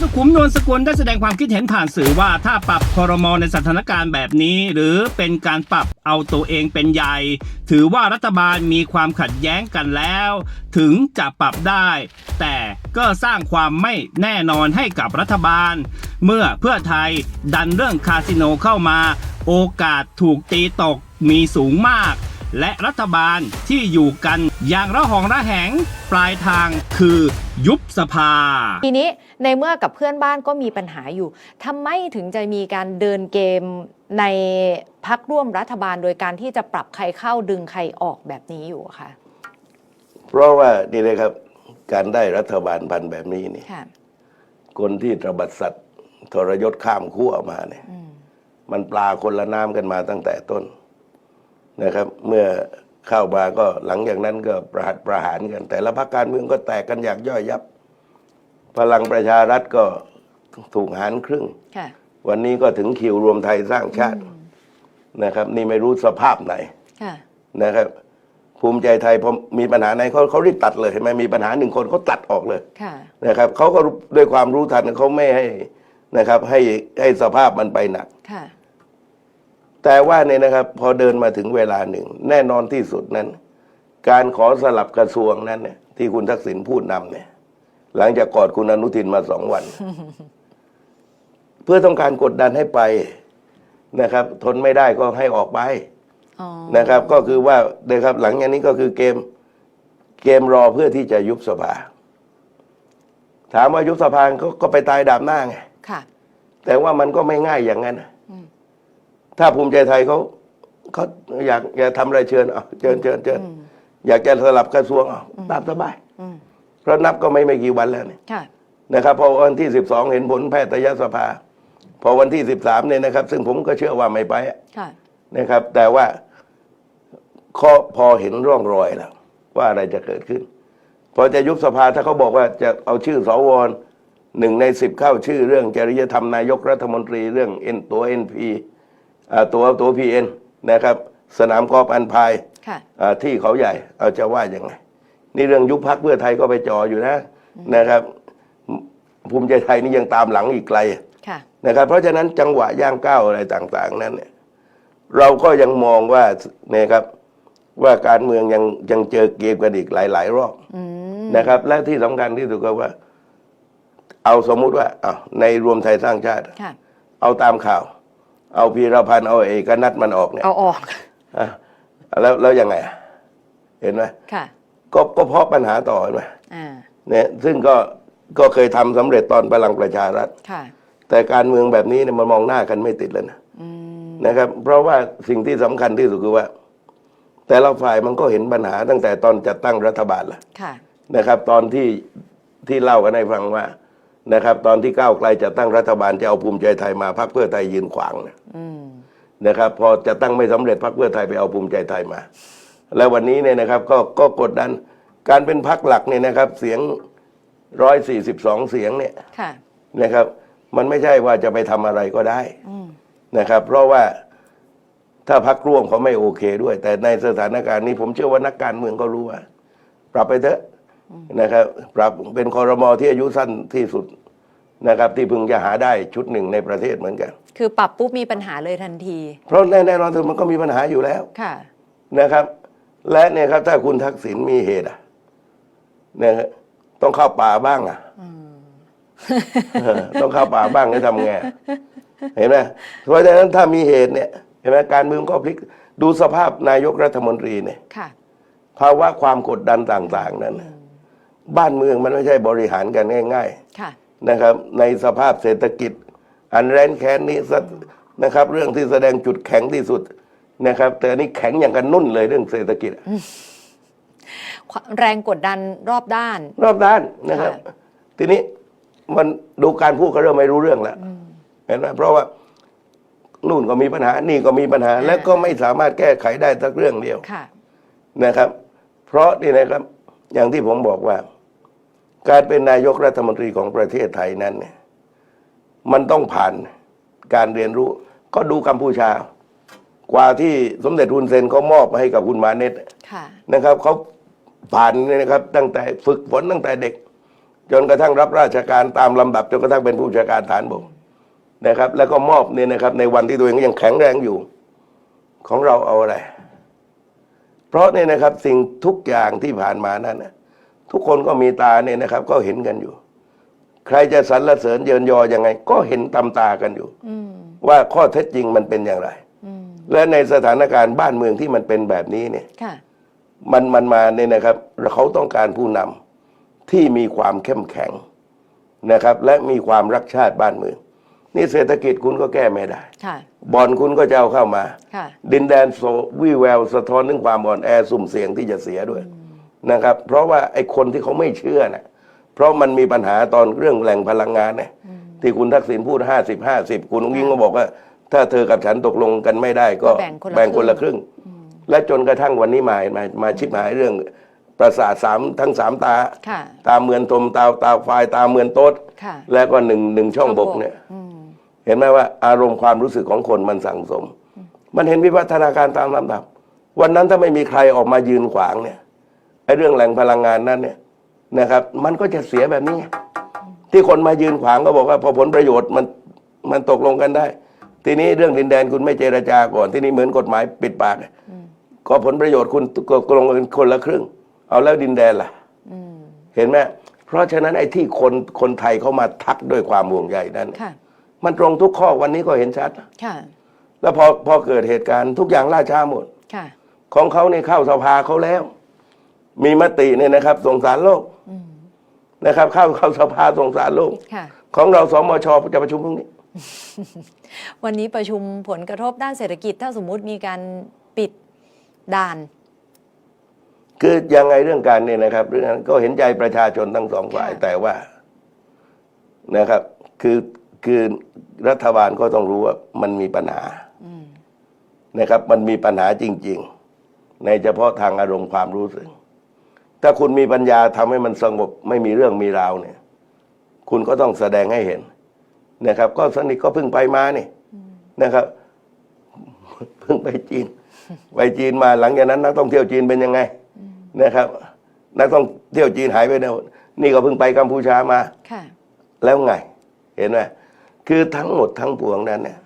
สุขุมนวลสกุลได้แสดงความคิดเห็นผ่านสื่อว่าถ้าปรับคอรมอในสถานการณ์แบบนี้ หรือเป็นการปรับเอาตัวเองเป็นใหญ่ ถือว่ารัฐบาลมีความขัดแย้งกันแล้ว ถึงจะปรับได้ แต่ก็สร้างความไม่แน่นอนให้กับรัฐบาล เมื่อเพื่อไทยดันเรื่องคาสิโนเข้ามา โอกาสถูกตีตกมีสูงมากและรัฐบาลที่อยู่กันอย่างระหองระแหง ปลายทางคือยุบสภา ทีนี้ ในเมื่อกับเพื่อนบ้านก็มีปัญหาอยู่ทำไมถึงจะมีการเดินเกมในพักร่วมรัฐบาลโดยการที่จะปรับใครเข้าดึงใครออกแบบนี้อยู่อะคะเพราะว่านี่นะครับการได้รัฐบาลพันธุ์แบบนี้นี่ค่ะคนที่ตระบัดสัตว์ทรยศข้ามขั้วมาเนี่ย อืมมันปลาคนละน้ำกันมาตั้งแต่ต้นนะครับ เมื่อเข้ามาก็หลังจากนั้นก็ประหัตประหารกัน แต่ละพรรคการเมืองก็แตกกันอย่างย่อยยับ พลังประชารัฐก็ถูกหารครึ่ง ค่ะ วันนี้ก็ถึงคิวรวมไทยสร้างชาตินะครับ นี่ไม่รู้สภาพไหนค่ะ นะครับ ภูมิใจไทยพอมีปัญหาไหนเขาเขารีบตัดเลยเห็นไหมมีปัญหาหนึ่งคนเขาตัดออกเลยค่ะ นะครับเขาก็ด้วยความรู้ทันเขาไม่ให้นะครับ ให้ให้สภาพมันไปหนัก ค่ะ แต่ว่าเนี่ยนะครับ พอเดินมาถึงเวลาหนึ่ง แน่นอนที่สุดนั้น การขอสลับกระทรวงนั้นเนี่ยที่คุณทักษิณพูดนำเนี่ย หลังจากกอดคุณอนุทินมาสองวัน เพื่อต้องการกดดันให้ไปนะครับ ทนไม่ได้ก็ให้ออกไปอ๋อนะครับ ก็คือว่านะครับ หลังจากนี้ก็คือเกม เกมรอเพื่อที่จะยุบสภา ถามว่ายุบสภาก็ก็ไปตายดาบหน้าไงค่ะแต่ว่ามันก็ไม่ง่ายอย่างนั้นนะอืมถ้าภูมิใจไทยเขาเขาอยากอยากทำอะไรเชิญเอาเชิญเชิญเชิญอืมอยากจะสลับกระทรวงเอาตามสบายอืม เพราะนับก็ไม่ไม่กี่วันแล้วเนี่ยค่ะ นะครับพอวันที่สิบสองเห็นผลแพทยสภา พอวันที่สิบสามเนี่ยนะครับ ซึ่งผมก็เชื่อว่าไม่ไปอะค่ะ นะครับ แต่ว่าข้อพอเห็นร่องรอยแล้ว ว่าอะไรจะเกิดขึ้น พอจะยุบสภาถ้าเขาบอกว่าจะเอาชื่อสวหนึ่งในสิบเข้าชื่อเรื่องจริยธรรมนายกรัฐมนตรีเรื่องเอ็นตัวเอ็นพีตัวตัวพีเอ็นนะครับ สนามกอล์ฟอันพายค่ะ อ่าที่เขาใหญ่เอาจะว่ายังไง นี่เรื่องยุบพักเพื่อไทยก็ไปจ่ออยู่นะนะครับ ภูมิใจไทยนี่ยังตามหลังอีกไกลค่ะนะครับ เพราะฉะนั้นจังหวะย่างก้าวอะไรต่าง ๆ นั้นเนี่ยเราก็ยังมองว่าเนี่ยครับ ว่าการเมืองยังยังเจอเกมกันอีกหลาย ๆ รอบอืมนะครับ และที่สำคัญที่สุดก็ว่า เอาสมมุติว่าเอาในรวมไทยสร้างชาติค่ะเอาตามข่าว เอาพีรพันธ์เอาเอกนัทมันออกเนี่ยเอาออกอะแล้วแล้วยังไงอะเห็นไหมค่ะ ก็ก็เพราะปัญหาต่อเห็นไหมอ่าเนี่ยซึ่งก็ก็เคยทำสำเร็จตอนพลังประชารัฐค่ะแต่การเมืองแบบนี้เนี่ยมันมองหน้ากันไม่ติดแล้วนะอืมนะครับ เพราะว่าสิ่งที่สำคัญที่สุดคือว่า แต่ละฝ่ายมันก็เห็นปัญหาตั้งแต่ตอนจัดตั้งรัฐบาลแล้วค่ะนะครับ ตอนที่ที่เล่ากันให้ฟังว่านะครับ ตอนที่ก้าวไกลจะตั้งรัฐบาลจะเอาภูมิใจไทยมาพรรคเพื่อไทยยืนขวางนะอืมนะครับ พอจะตั้งไม่สำเร็จพรรคเพื่อไทยไปเอาภูมิใจไทยมา แล้ววันนี้เนี่ยนะครับก็ก็กดดันการเป็นพรรคหลักเนี่ยนะครับ เสียงร้อยสี่สิบสองเสียงเนี่ยค่ะนะครับ มันไม่ใช่ว่าจะไปทำอะไรก็ได้อืมนะครับ เพราะว่าถ้าพักร่วมเขาไม่โอเคด้วย แต่ในสถานการณ์นี้ผมเชื่อว่านักการเมืองก็รู้ว่า ปรับไปเถอะนะครับ ปรับเป็นคอรมอที่อายุสั้นที่สุดนะครับ ที่พึงจะหาได้ชุดหนึ่งในประเทศเหมือนกัน คือปรับปุ๊บมีปัญหาเลยทันที เพราะแน่นอนมันก็มีปัญหาอยู่แล้ว ค่ะ นะครับ และเนี่ยครับ ถ้าคุณทักษิณมีเหตุอะนะฮะต้องเข้าป่าบ้างอะเออต้องเข้าป่าบ้างจะทำไงเห็นไหมเพราะฉะนั้นถ้ามีเหตุเนี่ยเห็นไหมการเมืองก็พลิกดูสภาพนายกรัฐมนตรีเนี่ยค่ะภาวะความกดดันต่าง ๆ นั้นน่ะบ้านเมืองมันไม่ใช่บริหารกันง่ายค่ะๆนะครับ ในสภาพเศรษฐกิจ อันแรงแค้นนี้สักนะครับ เรื่องที่แสดงจุดแข็งที่สุด นะครับ แต่อันนี้แข็งอย่างกันนุ่นเลยเรื่องเศรษฐกิจอะแรงกดดันรอบด้าน รอบด้านนะครับค่ะทีนี้มันดูการพูดก็เริ่มไม่รู้เรื่องแล้วเห็นไหมเพราะว่านู่นก็มีปัญหานี่ก็มีปัญหา และก็ไม่สามารถแก้ไขได้สักเรื่องเดียวค่ะนะครับ เพราะนี่นะครับ อย่างที่ผมบอกว่า การเป็นนายกรัฐมนตรีของประเทศไทยนั้นเนี่ยมันต้องผ่านการเรียนรู้ ก็ดูกัมพูชา กว่าที่สมเด็จฮุนเซนเขามอบให้กับคุณมาเน็ตค่ะนะครับเขาผ่านเนี่ยนะครับตั้งแต่ฝึกฝนตั้งแต่เด็ก จนกระทั่งรับราชการตามลำดับจนกระทั่งเป็นผู้บัญชาการฐานบกนะครับ แล้วก็มอบเนี่ยนะครับ ในวันที่ตัวเองยังแข็งแรงอยู่ ของเราเอาอะไร เพราะเนี่ยนะครับสิ่งทุกอย่างที่ผ่านมานั้นนะทุกคนก็มีตาเนี่ยนะครับ ก็เห็นกันอยู่ ใครจะสรรเสริญเยินยอยังไง ก็เห็นตามตากันอยู่อืมว่าข้อเท็จจริงมันเป็นอย่างไรอืม และในสถานการณ์บ้านเมืองที่มันเป็นแบบนี้เนี่ยค่ะ มันมันมาเนี่ยนะครับเขาต้องการผู้นำที่มีความเข้มแข็งนะครับ และมีความรักชาติบ้านเมือง นี่เศรษฐกิจคุณก็แก้ไม่ได้ ค่ะ บอลคุณก็จะเอาเข้ามา ค่ะ ดินแดนโซวิแววสะท้อนถึงความอ่อนแอสุ่มเสี่ยงที่จะเสียด้วยนะครับ เพราะว่าไอ้คนที่เขาไม่เชื่อนะเพราะมันมีปัญหาตอนเรื่องแหล่งพลังงานเนี่ยที่คุณทักษิณพูดห้าสิบห้าสิบคุณอุ้งยิงก็บอกว่า ถ้าเธอกับฉันตกลงกันไม่ได้ก็แบ่งคนละแบ่งคนละคครึ่รึ่งงและจนกระทั่งวันนี้มามามาชิบหายเรื่องประสาทสามทั้งสามตาค่ะตาเมือนตมตาตาไฟตาเมือนโต๊ดค่ะแล้วก็หนึ่งหนึ่งช่องบกเนี่ยอืมเห็นไหมว่าอารมณ์ความรู้สึกของคนมันสั่งสม มันเห็นวิวัฒนาการตามลำดับ วันนั้นถ้าไม่มีใครออกมายืนขวางเนี่ยไอ้เรื่องแหล่งพลังงานนั้นเนี่ยนะครับ มันก็จะเสียแบบนี้ไงที่คนมายืนขวางก็บอกว่า พอผลประโยชน์มันมันตกลงกันได้ ทีนี้เรื่องดินแดนคุณไม่เจรจาก่อน ที่นี่เหมือนกฎหมายปิดปากอะก็ผลประโยชน์คุณตกลงกันคนละครึ่ง เอาแล้วดินแดนล่ะอืมเห็นไหมเพราะฉะนั้นไอ้ที่คนคนไทยเขามาทักด้วยความห่วงใยนั้นค่ะมันตรงทุกข้อวันนี้ก็เห็นชัดค่ะแล้วพอพอเกิดเหตุการณ์ทุกอย่างล่าช้าหมดค่ะของเขาเนี่ยเข้าสภาเขาแล้ว มีมติเนี่ยนะครับส่งสารโลกอืมนะครับ เข้าเข้าสภาส่งสารโลกค่ะของเราสมชจะประชุมพรุ่งนี้ วันนี้ประชุมผลกระทบด้านเศรษฐกิจ ถ้าสมมุติมีการปิดด่าน คือยังไงเรื่องการเนี่ยนะครับ เรื่องนั้นก็เห็นใจประชาชนทั้งสองฝ่ายค่ะ แต่ว่านะครับ คือคือรัฐบาลก็ต้องรู้ว่ามันมีปัญหาอืมนะครับ มันมีปัญหาจริง ๆ ในเฉพาะทางอารมณ์ความรู้สึก ถ้าคุณมีปัญญาทำให้มันสงบไม่มีเรื่องมีราวเนี่ย คุณก็ต้องแสดงให้เห็น นะครับ ก็สนิทก็เพิ่งไปมานี่นะครับเพิ่งไปจีน ไปจีนมาหลังจากนั้น นักท่องเที่ยวจีนเป็นยังไงนะครับ นักท่องเที่ยวจีนหายไปไหนหมดนี่ก็เพิ่งไปกัมพูชามาค่ะแล้วไง เห็นไหมคือทั้งหมดทั้งปวงนั้นเนี่ย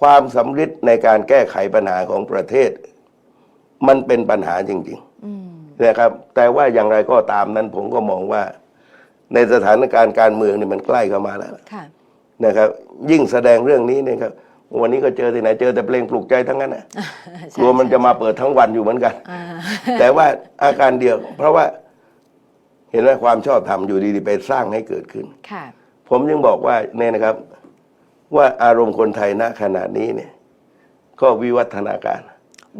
ความสำเร็จในการแก้ไขปัญหาของประเทศ มันเป็นปัญหาจริงอืมๆนะครับ แต่ว่าอย่างไรก็ตามนั้นผมก็มองว่า ในสถานการณ์การเมืองนี่มันใกล้เข้ามาแล้วค่ะนะครับ ยิ่งแสดงเรื่องนี้เนี่ยครับวันนี้ก็เจอที่ไหนเจอแต่เพลงปลุกใจทั้งนั้นนะใช่กลัวมันจะมาเปิดทั้งวันอยู่เหมือนกันอ่าแต่ว่าอาการเดียว เพราะว่าเห็นไหมความชอบธรรมอยู่ดีๆไปสร้างให้เกิดขึ้นค่ะผมยังบอกว่าเนี่ยนะครับ ว่าอารมณ์คนไทยณขณะนี้เนี่ย ก็วิวัฒนาการ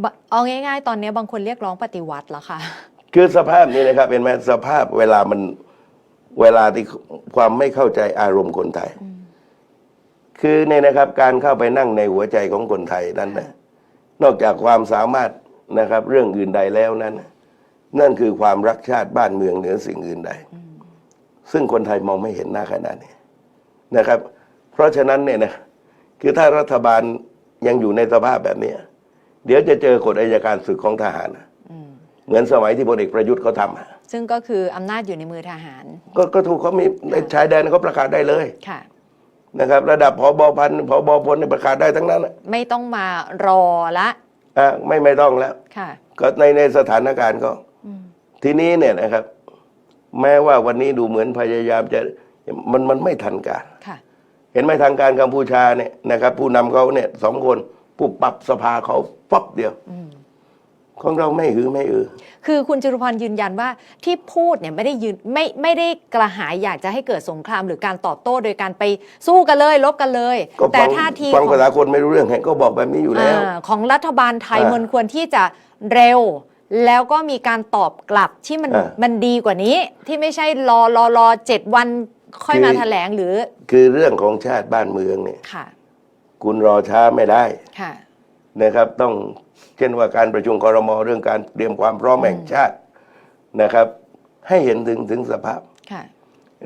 บะเอาง่าย ๆ ตอนนี้บางคนเรียกร้องปฏิวัติแล้วค่ะ คือสภาพนี้นะครับเป็นไหมสภาพเวลามัน เวลาที่ความไม่เข้าใจอารมณ์คนไทย คือเนี่ยนะครับ การเข้าไปนั่งในหัวใจของคนไทยนั้นนะนอกจากความสามารถนะครับ เรื่องอื่นใดแล้วนั้นน่ะนั่นคือความรักชาติบ้านเมืองเหนือสิ่งอื่นใด ซึ่งคนไทยมองไม่เห็นหน้าขนาดนี้นะครับ เพราะฉะนั้นเนี่ยนะคือถ้ารัฐบาลยังอยู่ในสภาพแบบเนี้ยเดี๋ยวจะเจอกฎอัยการศึกของทหารนะอืมเหมือนสมัยที่พลเอกประยุทธ์เขาทำอะ ซึ่งก็คืออำนาจอยู่ในมือทหาร ก็ก็ถูกเขามีในชายแดนเขาประกาศได้เลยค่ะ นะครับ ระดับพบพันพบพลเนี่ยประกาศได้ทั้งนั้นอะไม่ต้องมารอละอะไม่ไม่ต้องแล้ว ค่ะ ก็ในในสถานการณ์ก็ อืมทีนี้เนี่ยนะครับ แม้ว่าวันนี้ดูเหมือนพยายามจะมันมันไม่ทันการ ค่ะ เห็นไหมทางการกัมพูชาเนี่ยนะครับ ผู้นำเขาเนี่ยสองคนผู้ปรับสภาเขาปั๊บเดียว อืม ของเราไม่หือไม่อือ คือคุณจรุพรยืนยันว่าที่พูดเนี่ยไม่ได้ยืนไม่ไม่ได้กระหายอยากจะให้เกิดสงครามหรือการตอบโต้โดยการไปสู้กันเลยลบกันเลย ก็แต่ฟังท่าทีฟังของภาษาคนไม่รู้เรื่องไงก็บอกแบบนี้อยู่แล้ว อ่าของรัฐบาลไทยอ่ามัมันควรที่จะเร็ว แล้วก็มีการตอบกลับที่มันอ่ามันดีกว่านี้ ที่ไม่ใช่รอรอรอเจ็ดวันค่อยคือ มาแถลงหรือคือเรื่องของชาติบ้านเมืองเนี่ย ค่ะคุณรอช้าไม่ได้ค่ะ นะครับ ต้องเช่นว่าการประชุมครมเรื่องการเตรียมความพร้อมแห่งชาตินะครับ ให้เห็นถึงถึงสภาพค่ะ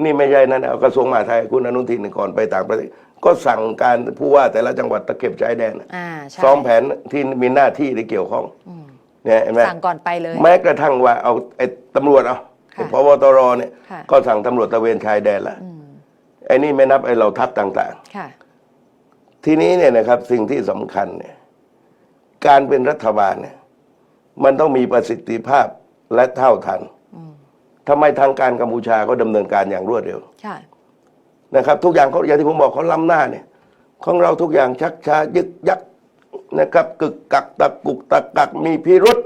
นี่ไม่ใช่นั้นเอากระทรวงมหาดไทยคุณอนุทินก่อนไปต่างประเทศก็สั่งการผู้ว่าแต่ละจังหวัดตะเข็บชายแดนน่ะอ่าใช่ซ้อมแผนที่มีหน้าที่ที่เกี่ยวข้องอืมเนี่ยเห็นไหมสั่งก่อนไปเลย แม้กระทั่งว่าเอาไอ้ตำรวจเอาค่ะพบตรเนี่ยค่ะก็สั่งตำรวจตระเวนชายแดนละอืมไอ้นี่ไม่นับไอ้เราทัพต่างค่ะๆทีนี้เนี่ยนะครับสิ่งที่สำคัญเนี่ย การเป็นรัฐบาลเนี่ย มันต้องมีประสิทธิภาพและเท่าทันอืมทำไมทางการกัมพูชาก็ดำเนินการอย่างรวดเร็วค่ะนะครับ ทุกอย่างเขาอย่างที่ผมบอกเขาล้ำหน้าเนี่ย ของเราทุกอย่างชักช้ายึกยักนะครับ กึกกักตะกุกตะกักมีพิรุษ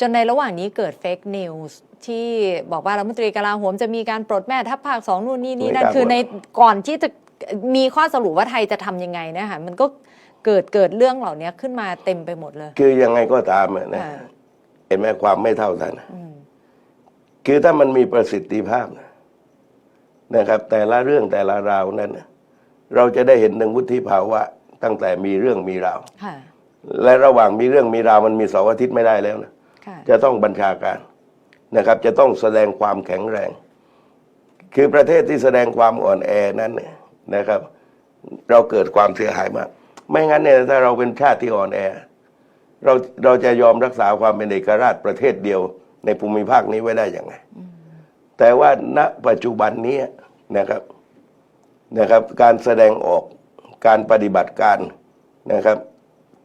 จนในระหว่างนี้เกิดเฟกนิวส์ที่บอกว่ารัฐมนตรีกลาโหมจะมีการปลดแม่ทัพภาคสองนู่นนี่นี่นั่นไม่กล้าคือปลดในก่อนที่จะมีข้อสรุปว่าไทยจะทำยังไงเนะคะมันก็ เกิดเกิดเรื่องเหล่านี้ขึ้นมาเต็มไปหมดเลย คือยังไงก็ตามอะนะค่ะเห็นไหมความไม่เท่าทันอืมคือถ้ามันมีประสิทธิภาพนะนะครับ แต่ละเรื่องแต่ละราวนั้นนะเราจะได้เห็นหนึ่งวุฒิภาวะตั้งแต่มีเรื่องมีราวค่ะและระหว่างมีเรื่องมีราวมันมีเสาร์อาทิตย์ไม่ได้แล้วนะค่ะจะต้องบัญชาการนะครับ จะต้องแสดงความแข็งแรง คือประเทศที่แสดงความอ่อนแอนั้นเนี่ยนะครับ เราเกิดความเสียหายมาก ไม่งั้นเนี่ยถ้าเราเป็นชาติที่อ่อนแอ เราเราจะยอมรักษาความเป็นเอกราชประเทศเดียว ในภูมิภาคนี้ไว้ได้ยังไง แต่ว่าณปัจจุบันนี้นะครับนะครับ การแสดงออกการปฏิบัติการนะครับ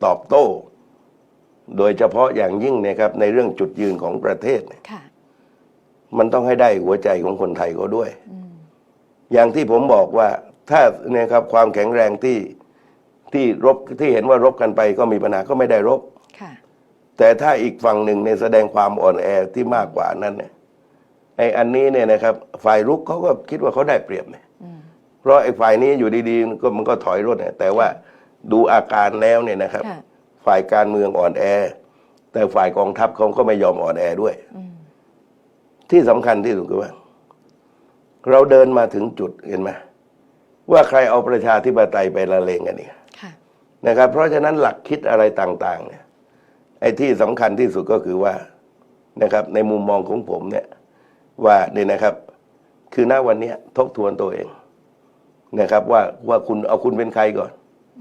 ตอบโต้ โดยเฉพาะอย่างยิ่งนะครับ ในเรื่องจุดยืนของประเทศเนี่ยค่ะมันต้องให้ได้หัวใจของคนไทยเขาด้วยอืมอย่างที่ผมบอกว่าถ้าเนี่ยครับความแข็งแรงที่ ที่รบที่เห็นว่ารบกันไปก็มีปัญหาก็ไม่ได้รบ ค่ะ แต่ถ้าอีกฝั่งหนึ่งเนี่ยแสดงความอ่อนแอที่มากกว่านั้นเนี่ยไอ้อันนี้เนี่ยนะครับ ฝ่ายรุกเขาก็คิดว่าเขาได้เปรียบเนี่ยอืม เพราะไอ้ฝ่ายนี้อยู่ดีๆก็มันก็ถอยรถเนี่ยแต่ว่าดูอาการแล้วเนี่ยนะครับ ค่ะ ฝ่ายการเมืองอ่อนแอ แต่ฝ่ายกองทัพเขาก็ไม่ยอมอ่อนแอด้วย อืม ที่สำคัญที่สุดคือว่า เราเดินมาถึงจุดเห็นไหมว่าใครเอาประชาธิปไตยไปละเลงกันเนี่ยค่ะ นะครับ เพราะฉะนั้นหลักคิดอะไรต่างๆเนี่ยไอ้ที่สำคัญที่สุดก็คือว่านะครับ ในมุมมองของผมเนี่ยว่าเนี่ยนะครับ คือณวันเนี้ยทบทวนตัวเองนะครับ ว่าว่าคุณเอาคุณเป็นใครก่อน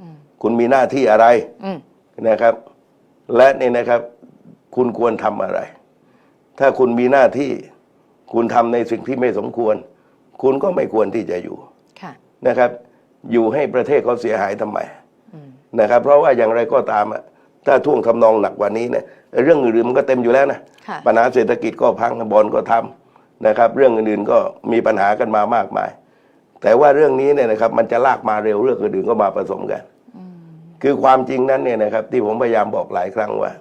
อืมคุณมีหน้าที่อะไรอืมนะครับ และเนี่ยนะครับ คุณควรทำอะไร ถ้าคุณมีหน้าที่คุณทำในสิ่งที่ไม่สมควร คุณก็ไม่ควรที่จะอยู่ค่ะนะครับ อยู่ให้ประเทศเขาเสียหายทำไมอืม นะครับ เพราะว่าอย่างไรก็ตามอะถ้าท่วงทำนองหนักกว่านี้เนี่ยเรื่องอื่นๆมันก็เต็มอยู่แล้วนะค่ะ ปัญหาเศรษฐกิจก็พังบอลก็ทำนะครับ เรื่องอื่นๆก็มีปัญหากันมามากมาย แต่ว่าเรื่องนี้เนี่ยนะครับ มันจะลากมาเร็วเรื่องอื่นๆก็มาผสมกัน อืมคือความจริงนั้นเนี่ยนะครับ ที่ผมพยายามบอกหลายครั้งว่า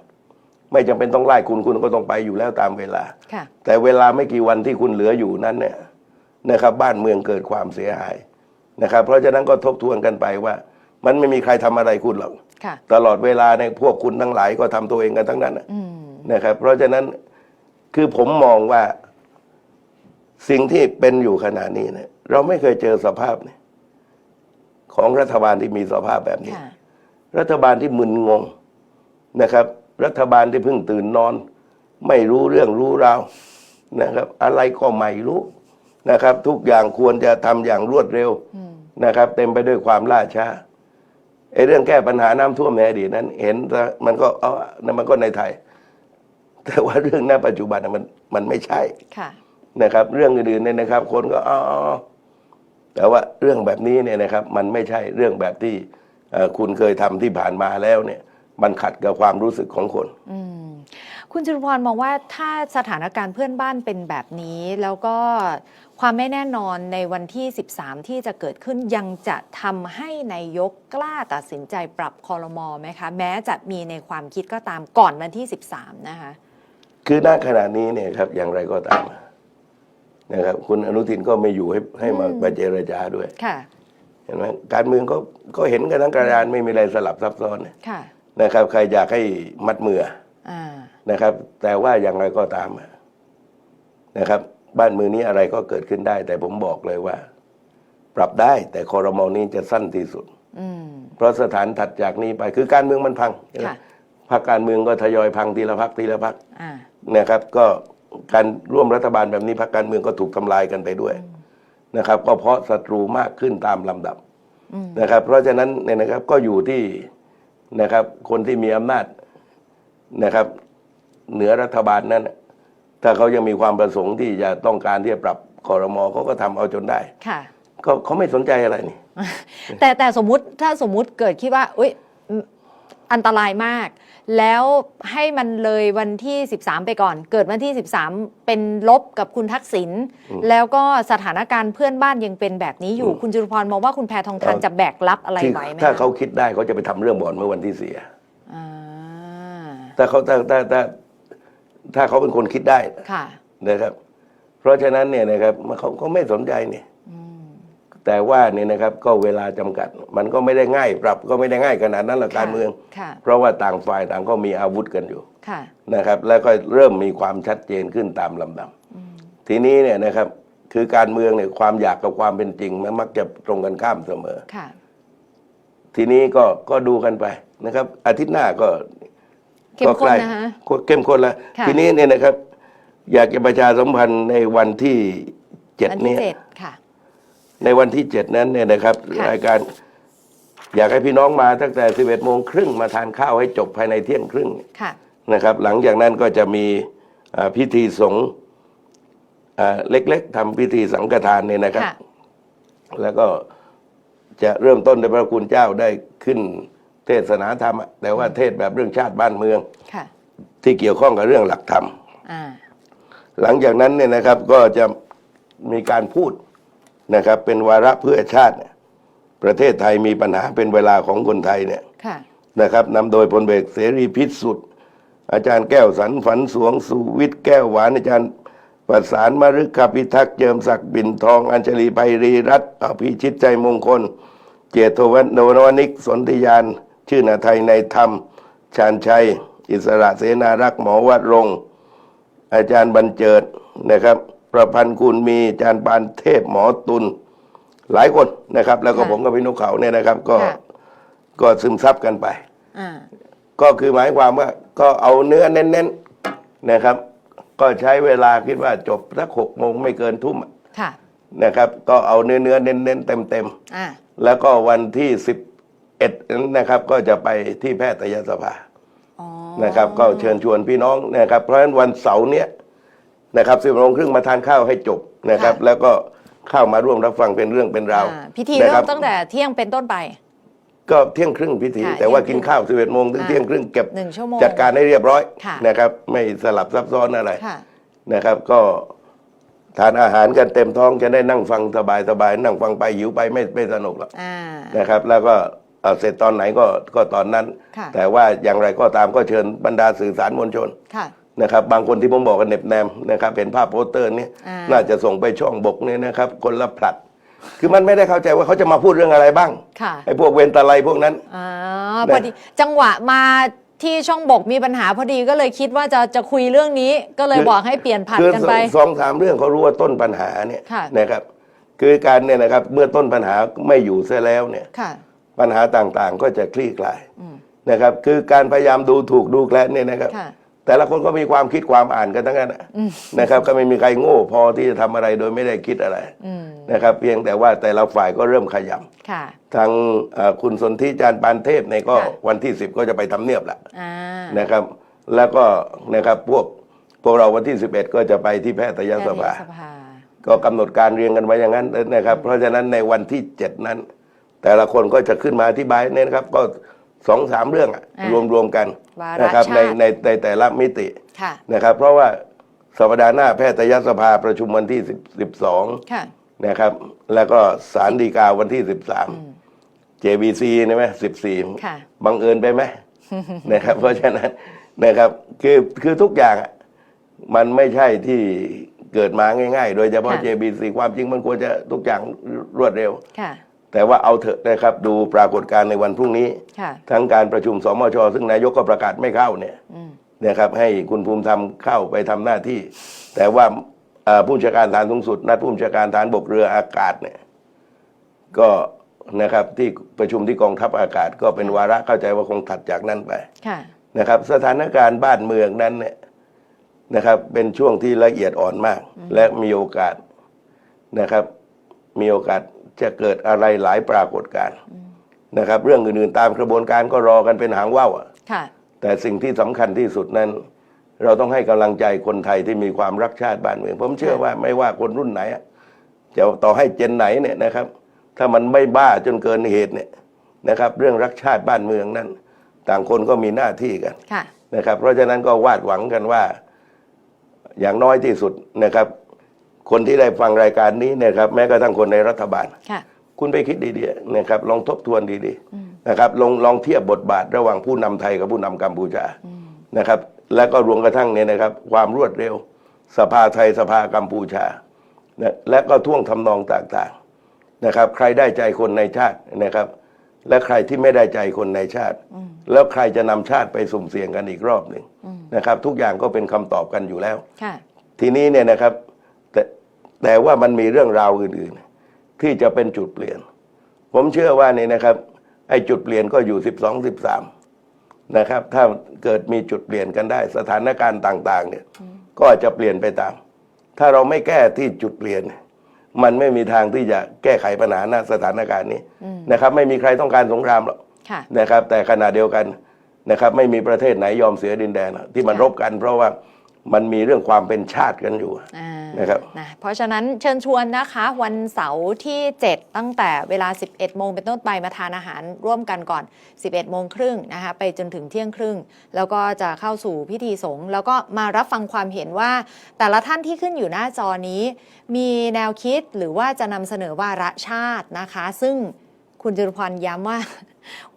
ไม่จำเป็นต้องไล่คุณคุณก็ต้องไปอยู่แล้วตามเวลา ค่ะ แต่เวลาไม่กี่วันที่คุณเหลืออยู่นั้นเนี่ยนะครับ บ้านเมืองเกิดความเสียหายนะครับ เพราะฉะนั้นก็ทบทวนกันไปว่า มันไม่มีใครทำอะไรคุณหรอกค่ะตลอดเวลาในยพวกคุณทั้งหลายก็ทำตัวเองกันทั้งนั้นน่ะอืมนะครับ เพราะฉะนั้นคือผมมองว่าสิ่งที่เป็นอยู่ขณะนี้เนี่ย เราไม่เคยเจอสภาพเนี่ยของรัฐบาลที่มีสภาพแบบนี้ค่ะรัฐบาลที่มึนงงนะครับ รัฐบาลที่เพิ่งตื่นนอน ไม่รู้เรื่องรู้ราวนะครับ อะไรก็ไม่รู้นะครับ ทุกอย่างควรจะทำอย่างรวดเร็วอืมนะครับ เต็มไปด้วยความล่าช้า ไอ้เรื่องแก้ปัญหาน้ำท่วมในอดีตนั้น เห็นแต่มันก็เอานั่นมันก็ในไทย แต่ว่าเรื่องณปัจจุบันน่ะมันมันไม่ใช่ค่ะนะครับ เรื่องอื่นๆเนี่ยนะครับ คนก็อ๋อแต่ว่าเรื่องแบบนี้เนี่ยนะครับ มันไม่ใช่เรื่องแบบที่เอ่อคุณเคยทำที่ผ่านมาแล้วเนี่ย มันขัดกับความรู้สึกของคนอืมคุณจตุพรมองว่าถ้าสถานการณ์เพื่อนบ้านเป็นแบบนี้ แล้วก็ ความไม่แน่นอนในวันที่ 13 ที่จะเกิดขึ้นยังจะทำให้นายกกล้าตัดสินใจปรับคอรมอไหมคะ แม้จะมีในความคิดก็ตามก่อนวันที่ 13 นะคะ คือณขณะนี้เนี่ยครับอย่างไรก็ตามนะครับคุณอนุทินก็ไม่อยู่ให้ให้มาอืมมาเจรจาด้วยค่ะเห็นไหมการเมืองก็ก็เห็นกันทั้งกระดานไม่มีอะไรสลับซับซ้อนค่ะนะครับ ใครอยากให้มัดมืออ่านะครับ แต่ว่าอย่างไรก็ตามนะครับ บ้านเมืองนี้อะไรก็เกิดขึ้นได้ แต่ผมบอกเลยว่า ปรับได้แต่คอรมอนี้จะสั้นที่สุดอืมเพราะสถานถัดจากนี้ไป คือการเมืองมันพังค่ะพรรคการเมืองก็ทยอยพังทีละพักทีละพักอ่านะครับ ก็การร่วมรัฐบาลแบบนี้พรรคการเมืองก็ถูกทำลายกันไปด้วยนะครับ ก็เพราะศัตรูมากขึ้นตามลำดับอืมนะครับ เพราะฉะนั้นเนี่ยนะครับก็อยู่ที่นะครับ คนที่มีอำนาจนะครับ เหนือรัฐบาลนั้น ถ้าเขายังมีความประสงค์ที่จะต้องการที่จะปรับคอรมอเขาก็ทำเอาจนได้ค่ะ ก็เขาไม่สนใจอะไรนี่ แต่แต่สมมุติถ้าสมมุติเกิดคิดว่าอุ้ยอืมอันตรายมาก แล้วให้มันเลยวันที่ 13 ไปก่อน เกิดวันที่ 13 เป็นลบกับคุณทักษิณแล้วก็สถานการณ์เพื่อนบ้านยังเป็นแบบนี้อยู่คุณจตุพรมองว่าคุณแพทองทานเอ่อจะแบกรับอะไรที่ไว้ไหมถ้าคะเขาคิดได้เขาจะไปทำเรื่องบ่อนเมื่อวันที่เสียอ่าถ้าเขาถ้าถ้าถ้า ถ้าเขาเป็นคนคิดได้ค่ะนะครับ เพราะฉะนั้นเนี่ยนะครับเขาเขาไม่สนใจเนี่ยแต่ว่าเนี่ยนะครับก็เวลาจำกัด มันก็ไม่ได้ง่าย ปรับก็ไม่ได้ง่ายขนาดนั้นหรอกการเมืองค่ะเพราะว่าต่างฝ่ายต่างก็มีอาวุธกันอยู่ค่ะนะครับ แล้วก็เริ่มมีความชัดเจนขึ้นตามลำดับทีนี้เนี่ยนะครับ คือการเมืองเนี่ยความอยากกับความเป็นจริงมันมักจะตรงกันข้ามเสมอค่ะทีนี้ก็ก็ดูกันไปนะครับ อาทิตย์หน้าก็ เข้มก็ข้ใกนล้นะคะเข้มข้นแล้วค่ะ ทีนี้เนี่ยนะครับ อยากจะประชาสัมพันธ์ในวันที่เจ็ดวันที่เนี่ย เจ็ดค่ะ ในวันที่เจ็ดนั้นเนี่ยนะครับค่ะ รายการอยากให้พี่น้องมาตั้งแต่สิบเอ็ดโมงครึ่งมาทานข้าวให้จบภายในเที่ยงครึ่งค่ะ นะครับ หลังจากนั้นก็จะมีอ่าพิธีสงฆ์อ่าเล็กๆทำพิธีสังฆทานเนี่ยนะครับ ค่ะ แล้วก็จะเริ่มต้นโดยพระคุณเจ้าได้ขึ้น เทศนาธรรมอะแต่ว่าเทศแบบเรื่องชาติบ้านเมืองค่ะที่เกี่ยวข้องกับเรื่องหลักธรรมอ่าหลังจากนั้นเนี่ยนะครับก็จะมีการพูดนะครับ เป็นวาระเพื่อชาติเนี่ยประเทศไทยมีปัญหาเป็นเวลาของคนไทยเนี่ยค่ะนะครับนำโดยพลเอกเสรีพิสุทธิ์อาจารย์แก้วสันฝันสวงสุวิทย์แก้วหวานอาจารย์ประสานมฤคพิทักษ์เจิมศักดิ์บินทอง อัญชลีไพรีรัตน์อภิชิตใจมงคล เจโทวัฒนววนิกสนธิยาน ชื่อนาไทยในธรรม ชาญชัย อิสระเสนารักษ์หมอวัดรงค์อาจารย์บรรเจิดนะครับ ประพันธ์คุณมีอาจารย์ปานเทพหมอตุลหลายคนนะครับ แล้วก็ค่ะผมกับพี่นกเขาเนี่ยนะครับ ก็ค่ะก็ซึมซับกันไปอ่าก็คือหมายความว่า ก็เอาเนื้อเน้นๆนะครับ ก็ใช้เวลาคิดว่าจบสักหกโมงไม่เกินทุ่มค่ะนะครับ ก็เอาเนื้อเนื้อๆเน้นๆเต็มอ่าๆแล้วก็วันที่สิบ เอ็ดนะครับก็จะไปที่แพทยสภาอ๋อนะครับ ก็เชิญชวนพี่น้องนะครับเพราะฉะนั้นวันเสาร์เนี้ยนะครับสิบโมงครึ่งมาทานข้าวให้จบนะครับ แล้วก็เข้ามาร่วมรับฟังเป็นเรื่องเป็นราวอ่าพิธีนะเริ่ครัมบ ตั้งแต่เที่ยงเป็นต้นไป ก็เที่ยงครึ่งพิธี ค่ะแต่ว่าเที่กิยนงครึ่งข้าวสิบเอ็ดโมงถึงอ่าเที่ยงครึ่งเก็บหนึ่งชั่วโมงจัดการให้เรียบร้อยค่ะ นะครับไม่สลับซับซ้อนอะไรค่ะ นะครับ ก็ทานอาหารกันเต็มท้องจะได้นั่งฟังสบายสบายๆนั่งฟังไปหิวไปไม่ไม่สนุกหรอกอ่า นะครับ แล้วก็ เอ่อเสร็จตอนไหนก็ก็ตอนนั้นค่ะแต่ว่าอย่างไรก็ตามก็เชิญบรรดาสื่อสารมวลชนค่ะนะครับบางคนที่ผมบอกกันเหน็บแนมนะครับเห็นภาพโปสเตอร์นี้อ่าน่าจะส่งไปช่องบกเนี่ยนะครับ คนละผลัด คือมันไม่ได้เข้าใจว่าเขาจะมาพูดเรื่องอะไรบ้างค่ะไอ้พวกเวนตะไลพวกนั้นอ๋อนะพอดีจังหวะมาที่ช่องบกมีปัญหาพอดีก็เลยคิดว่าจะจะคุยเรื่องนี้ ก็เลยบอกให้เปลี่ยนผัดคือกันไปสองสามเรื่องเขารู้ว่าต้นปัญหาเนี่ยค่ะนะครับ คือการเนี่ยนะครับเมื่อต้นปัญหาไม่อยู่เสียแล้วเนี่ยค่ะ ปัญหาต่างๆ ก็จะคลี่คลายนะครับ คือการพยายามดูถูกดูแคลนเนี่ยนะครับค่ะแต่ละคนก็มีความคิดความอ่านกันทั้งนั้นอะนะครับ ก็ไม่มีใครโง่พอที่จะทำอะไรโดยไม่ได้คิดอะไรอืมนะครับ เพียงแต่ว่าแต่ละฝ่ายก็เริ่มขยค่ะำทางเอ่อคุณสนธิจารย์ปานเทพเนี่ยก็ค่ะวันที่สิบก็จะไปทำเนียบละอ่านะครับ แล้วก็นะครับพวกพวกเราวันที่สิบเอ็ดก็จะไปที่แพทยสภาแพทยสภาก็กำหนดการเรียงกันไว้อย่างนั้นนะครับ เพราะฉะนั้นในวันที่เจ็ดนั้น แต่ละคนก็จะขึ้นมาอธิบายเนี่ยนะครับ ก็สองสามเรื่องอะอ่ารวมๆกันวาระนะครับชาติ ในในในแต่ละมิติค่ะ นะครับ เพราะว่าสัปดาห์หน้าแพทยสภาประชุมวันที่สิบสองค่ะนะครับ แล้วก็ศาลฎีกาวันที่สิบสาม JBC ใช่ไหมสิบสี่ค่ะ บังเอิญไปไหม นะครับ เพราะฉะนั้นนะครับคือคือทุกอย่างอะมันไม่ใช่ที่เกิดมาง่าย ๆ โดยเฉพาะ ค่ะ JBC ความจริงมันควรจะทุกอย่างรวดเร็ว ค่ะ แต่ว่าเอาเถอะนะครับดูปรากฏการณ์ในวันพรุ่งนี้ค่ะทั้งการประชุมสมช ซึ่งนายกก็ประกาศไม่เข้าเนี่ยอืมนะครับให้คุณภูมิธรรมเข้าไปทำหน้าที่ แต่ว่าเอ่อผู้บัญชาการฐานสูงสุด นัดผู้บัญชาการฐานบกเรืออากาศเนี่ยก็นะครับที่ประชุมที่กองทัพอากาศก็เป็นวาระเข้าใจว่าคงถัดจากนั้นไปค่ะนะครับ สถานการณ์บ้านเมืองนั้นเนี่ยนะครับ เป็นช่วงที่ละเอียดอ่อนมาก และมีโอกาสนะครับ มีโอกาส จะเกิดอะไรหลายปรากฏการณ์นะครับ เรื่องอื่นๆตามกระบวนการก็รอกันเป็นหางว่าวอะค่ะแต่สิ่งที่สำคัญที่สุดนั้น เราต้องให้กำลังใจคนไทยที่มีความรักชาติบ้านเมือง ผมเชื่อว่าไม่ว่าคนรุ่นไหนอะจะต่อให้เจนไหนเนี่ยนะครับ ถ้ามันไม่บ้าจนเกินเหตุเนี่ยนะครับ เรื่องรักชาติบ้านเมืองนั้น ต่างคนก็มีหน้าที่กันค่ะนะครับ เพราะฉะนั้นก็วาดหวังกันว่า อย่างน้อยที่สุดนะครับ คนที่ได้ฟังรายการนี้นะครับแม้กระทั่งคนในรัฐบาล ค่ะคุณไปคิดดีๆนะครับลองทบทวนดีๆนะครับลองลองเทียบบทบาทระหว่างผู้นำไทยกับผู้นำกัมพูชานะครับ แล้วก็รวมกระทั่งเนี่ยนะครับ ความรวดเร็ว สภาไทยสภากัมพูชานะและก็ท่วงทำนองต่างๆนะครับ ใครได้ใจคนในชาตินะครับ และใครที่ไม่ได้ใจคนในชาติ แล้วใครจะนำชาติไปสุ่มเสี่ยงกันอีกรอบหนึ่งนะครับ ทุกอย่างก็เป็นคำตอบกันอยู่แล้ว ค่ะ ทีนี้เนี่ยนะครับแต่ แต่ว่ามันมีเรื่องราวอื่นๆ ที่จะเป็นจุดเปลี่ยน ผมเชื่อว่านี่นะครับ ไอ้จุดเปลี่ยนก็อยู่สิบสองสิบสามนะครับ ถ้าเกิดมีจุดเปลี่ยนกันได้ สถานการณ์ต่าง ๆ เนี่ย ก็อาจจะเปลี่ยนไปตาม ถ้าเราไม่แก้ที่จุดเปลี่ยน มันไม่มีทางที่จะแก้ไขปัญหาณสถานการณ์นี้นะครับ ไม่มีใครต้องการสงครามหรอกค่ะนะครับ แต่ขณะเดียวกันนะครับ ไม่มีประเทศไหนยอมเสียดินแดนหรอกที่มันค่ะรบกัน เพราะว่า มันมีเรื่องความเป็นชาติกันอยู่อ่านะครับนะเพราะฉะนั้นเชิญชวนนะคะวันเสาร์ที่ 7 ตั้งแต่เวลา 11 โมงเป็นต้นไปมาทานอาหารร่วมกันก่อน 11 โมงครึ่งนะคะไปจนถึงเที่ยงครึ่ง แล้วก็จะเข้าสู่พิธีสงฆ์แล้วก็มารับฟังความเห็นว่า แต่ละท่านที่ขึ้นอยู่หน้าจอนี้ มีแนวคิดหรือว่าจะนำเสนอวาระชาตินะคะ ซึ่งคุณจรุพรย้ำว่า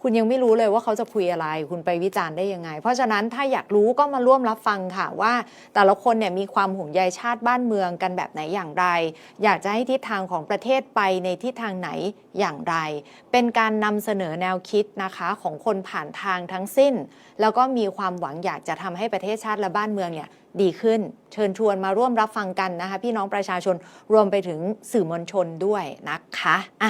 คุณยังไม่รู้เลยว่าเขาจะคุยอะไร คุณไปวิจารณ์ได้ยังไง เพราะฉะนั้นถ้าอยากรู้ก็มาร่วมรับฟังค่ะว่า แต่ละคนเนี่ยมีความห่วงใยชาติบ้านเมืองกันแบบไหนอย่างไร อยากจะให้ทิศทางของประเทศไปในทิศทางไหนอย่างไร เป็นการนำเสนอแนวคิดนะคะของคนผ่านทางทั้งสิ้น แล้วก็มีความหวังอยากจะทำให้ประเทศชาติและบ้านเมืองเนี่ยดีขึ้น เชิญชวนมาร่วมรับฟังกันนะคะ พี่น้องประชาชนรวมไปถึงสื่อมวลชนด้วยนะคะอะ